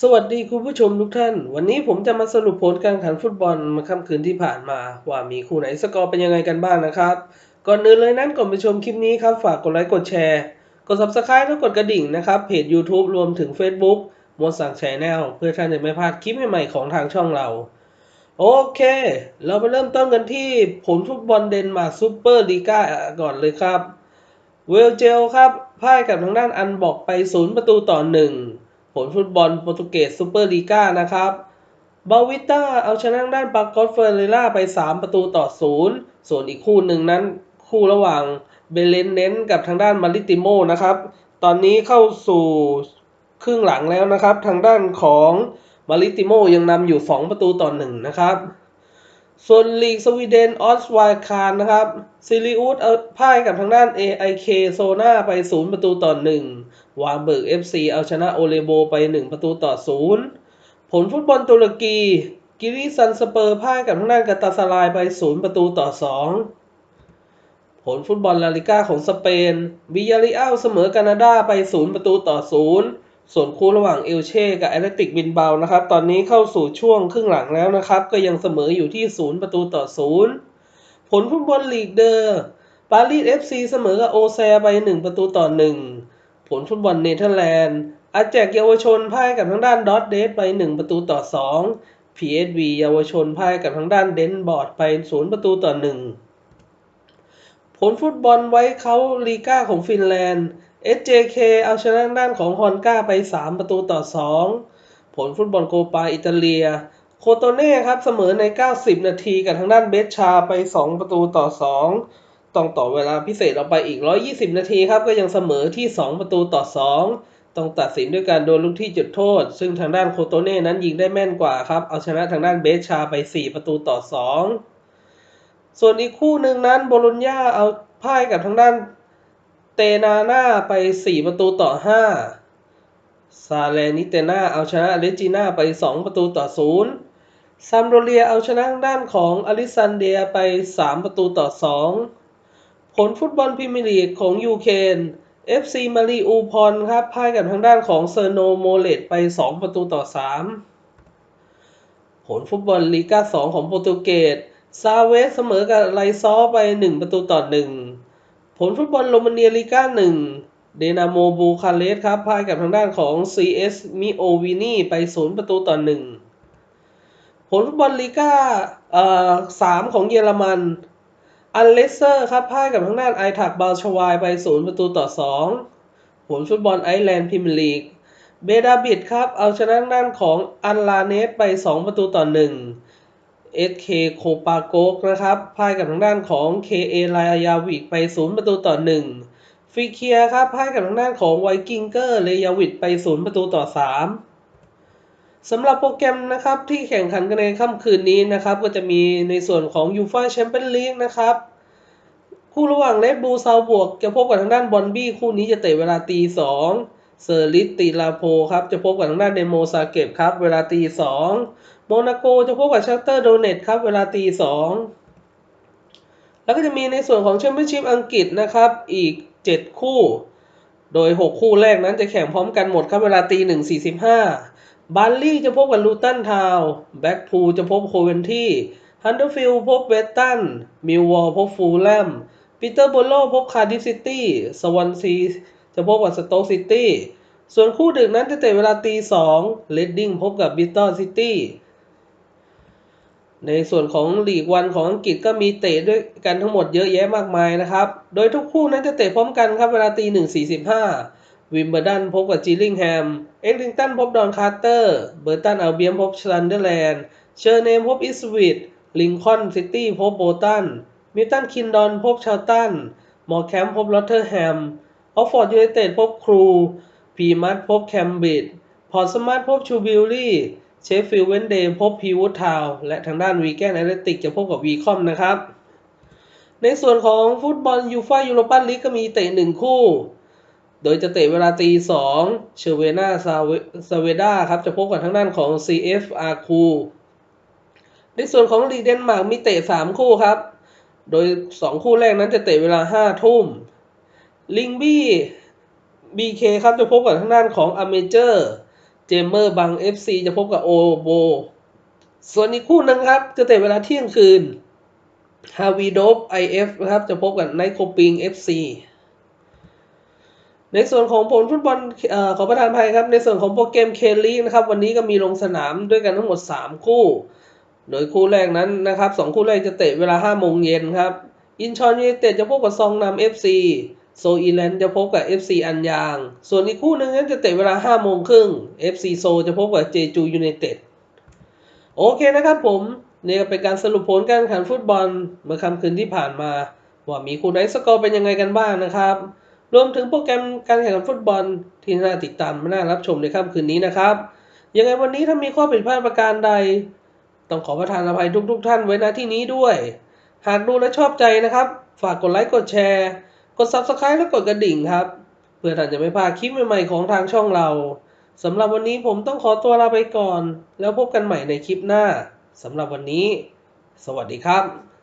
สวัสดีคุณผู้ชมทุกท่าน วันนี้ผมจะมาสรุปผลการแข่งขันฟุตบอลมาค่ำคืนที่ผ่านมา ว่ามีคู่ไหนสกอร์เป็นยังไงกันบ้างนะครับ ก่อนอื่นเลยนั้นก่อนไปชมคลิปนี้ครับ ฝากกดไลค์กดแชร์ กด subscribe และกดกระดิ่งนะครับ เพจ YouTube รวมถึง Facebook มวลสั่งแชนแนลเพื่อท่านจะไม่พลาดคลิปใหม่ๆของทางช่องเรา โอเค เราไปเริ่มต้นกันที่ผลฟุตบอลเดนมาร์กซูเปอร์ลีกาก่อนเลยครับ เวลเจลครับพ่ายกับทางด้านอันบอกไป 0 ประตูต่อ 1 ลฟุตบอลโปรตุเกสซูเปอร์ลีกานะครับบาวิต้าเอาชนะด้านปากอสเฟอร์เรล่าไป 3 ประตูต่อ 0 ส่วนอีกคู่หนึ่งนั้น คู่ระหว่างเบเลนเน้นกับทางด้านมาริติโมนะครับ ตอนนี้เข้าสู่ครึ่งหลังแล้วนะครับ ทางด้านของมาริติโมยังนำอยู่ 2 ประตูต่อ 1 นะครับ ส่วนลีกสวีเดนออสไวคารนะครับซิลิอุสเอาพ่ายกับทางด้าน AIK โซนาไป 0 ประตูต่อ 1 วาเบิร์ก FC เอาชนะโอเลโบไป 1 ประตูต่อ 0 ผลฟุตบอลตุรกีกิริซันสเปอร์พ่ายกับทางด้านกาตาสลายไป 0 ประตูต่อ 2 ผลฟุตบอลลาลิก้าของสเปนวิยาริอัลเสมอกานาดาไป 0 ประตูต่อ 0 ส่วนคู่ระหว่างเอลเช่กับแอตเลติกบินเบานะครับ ตอนนี้เข้าสู่ช่วงครึ่งหลังแล้วนะครับ ก็ยังเสมออยู่ที่ 0 ประตูต่อ 0 ผลฟุตบอลลีกเดอร์ปารีสเอฟซีเสมอกับโอแซไป 1 ประตูต่อ 1 ผลฟุตบอลเนเธอร์แลนด์อาแจกเยาวชนพ่ายกับทางด้านดอตเดสไป 1 ประตูต่อ 2 PSV เยาวชนพ่ายกับทางด้านเดนบอร์ดไป 0 ประตูต่อ 1 ผลฟุตบอลไว้เขาลีก้าของฟินแลนด์ SJK เอาชนะด้านของฮอนก้าไป 3 ประตูต่อ 2 ผลฟุตบอลโกปาอิตาเลีย โคโตเน่ครับเสมอใน 90 นาทีกับทางด้านเบสชาไป 2 ประตูต่อ 2 ต้องต่อเวลาพิเศษออกไปอีก 120 นาทีครับ ก็ยังเสมอที่ 2 ประตูต่อ 2 ต้องตัดสินด้วยการโดนลูกที่จุดโทษ ซึ่งทางด้านโคโตเน่นั้นยิงได้แม่นกว่าครับ เอาชนะทางด้านเบสชาไป 4 ประตูต่อ 2 ส่วนอีกคู่หนึ่งนั้นโบโลญญาเอาพ่ายกับทางด้าน เตนาน่าไป 4 ประตูต่อ 5 ซาเลนิเตนาเอาชนะเลจิน่าไป 2 ประตูต่อ 0ซัมโดเรียเอาชนะทางด้านของอลิซันเดียไป 3 ประตูต่อ 2 ผลฟุตบอลพรีเมียร์ลีกของยูเคน FC มารีอูพอนครับพ่ายกับทางด้านของเซอร์โนโมเลตไป 2 ประตูต่อ 3 ผลฟุตบอลลีกา2ของโปรตุเกส ซาเวสเสมอกับไลซอไป 1 ประตูต่อ 1 ผลฟุตบอลโรมาเนียลีกา1เดนาโมบูคาเรสครับพ่ายกับทางด้านของ CS มิโอวินีไป 0 ประตูต่อ 1 ผลฟุตบอลลีกาเอ่อ3ของเยอรมันอันเลสเซอร์ครับพ่ายกับทางด้านไอทักบาลชวายไป 0 ประตูต่อ 2 ผลฟุตบอลไอแลนด์พรีเมียร์ลีกเบดาบิดครับ เอาชนะทางด้านของอันลาเนสไป 2 ประตูต่อ 1 SK โคปาโกกนะครับพ่ายกับทางด้านของ KA ลายาวิกไป 0 ประตูต่อ 1 ฟิเคียครับพ่ายกับทางด้านของไวกิงเกอร์เลยาวิดไป 0 ประตูต่อ 3 สำหรับโปรแกรมนะครับที่แข่งขันกันในค่ำคืนนี้นะครับ ก็จะมีในส่วนของยูฟ a แชมเปี้ยนลีกนะครับ คู่ระหว่างเลดบูลซาวบวกจะพบกับทางด้านบอลบี้คู่นี้จะเตะเวลาตีสอง เซอร์ลิสตีลาโพครับจะพบกับทางด้านเดโมซาเก็บครับ เวลาตีสองโมนาโกจะพบกับชัตเตอร์โดเนตครับเวลาตีสองแล้วก็จะมีในส่วนของแชมเปี้ยนชิพอังกฤษนะครับอีก 7 คู่ โดย 6 คู่แรกนั้นจะแข่งพร้อมกันหมดครับเวลาตีหนึ่งสี่สิบห้าบัลลี่จะพบกับลูตันทาวน์แบ็กพูลจะพบโคเวนที่ฮันเดอร์ฟิลด์พบเวสตันมิลวอลพบฟูลแลมปีเตอร์โบโลพบคาร์ดิฟซิตี้สวอนซี จะพบกับสโต๊กซิตี้ส่วนคู่ดึกนั้นจะเตะเวลาตีสองเลดดิ้งพบกับบิตเตอร์ซิตี้ในส่วนของลีกวันของอังกฤษก็มีเตะด้วยกันทั้งหมดเยอะแยะมากมายนะครับ โดยทุกคู่นั้นจะเตะพร้อมกันครับเวลาตีหนึ่งสี่สิบห้าวิมเบอร์ดันพบกับจิลลิงแฮม เอ็กลิงตันพบดอนคาร์เตอร์ เบอร์ตันอัลเบียมพบชันเดอร์แลนด์ เชอร์เนมพบอิสวิดลิงคอนซิตี้พบโบตัน มิลตันคินดอนพบชาลตัน มอร์แคมพบลอตเทอร์แฮม ออฟฟอร์ดยูไนเต็ดพบครู พีมัตพบแคมบริดจ์พอร์ตสมาร์ทพบชูบิลลี่ เชฟฟิลด์เวนเดย์พบพีวูดทาวและทางด้านวีแกนแอตเลติกจะพบกับวีคอมนะครับ ในส่วนของฟุตบอลยูฟ่ายูโรปาลีกก็มีเตะหนึ่งคู่ โดยจะเตะเวลาตีสองเชเวนาซาเวดาครับจะพบกับทางด้านของ CF อาคูในส่วนของลีเดนมาร์กมีเตะสามคู่ครับ โดยสองคู่แรกนั้นจะเตะเวลาห้าทุ่ม ลิงบี้บีเคครับจะพบกับทางด้านของอเมเจอร์เจมเมอร์บัง FC จะพบกับโอโบ ส่วนอีกคู่นึงครับ จะเตะเวลาเที่ยงคืนฮาวีโดฟ IF นะครับ จะพบกับไนโคปิง FC ในส่วนของผลฟุตบอลเอ่อขอประทานภัยครับ ในส่วนของโปรแกรมเคลีกนะครับ วันนี้ก็มีลงสนามด้วยกันทั้งหมด 3 คู่ โดยคู่แรกนั้นนะครับสองคู่แรกจะเตะเวลา5โมงเย็นครับ อินชอนยูเต็ดจะพบกับซองนำ FC โซอีแลนด์จะพบกับ FC อันยาง ส่วนอีกคู่หนึ่งนั้นจะเตะเวลา5โมงครึ่ง FC โซจะพบกับเจจูยูไนเต็ดโอเคนะครับผม นี่ก็เป็นการสรุปผลการแข่งขันฟุตบอลเมื่อค่ำคืนที่ผ่านมา ว่ามีคู่ไหนสกอร์เป็นยังไงกันบ้างนะครับ รวมถึงโปรแกรมการแข่งขันฟุตบอลที่น่าติดตามน่ารับชมในค่ำคืนนี้นะครับ ยังไงวันนี้ถ้ามีข้อผิดพลาดประการใด ต้องขอประทานอภัยทุกๆทท่านไว้ณที่นี้ด้วย หากดูและชอบใจนะครับ ฝากกดไลค์กดแชร์ กด Subscribe และกดกระดิ่งครับ เพื่อท่านจะไม่พลาดคลิปใหม่ๆของทางช่องเราสำหรับวันนี้ผมต้องขอตัวลาไปก่อน แล้วพบกันใหม่ในคลิปหน้าสำหรับวันนี้ สวัสดีครับ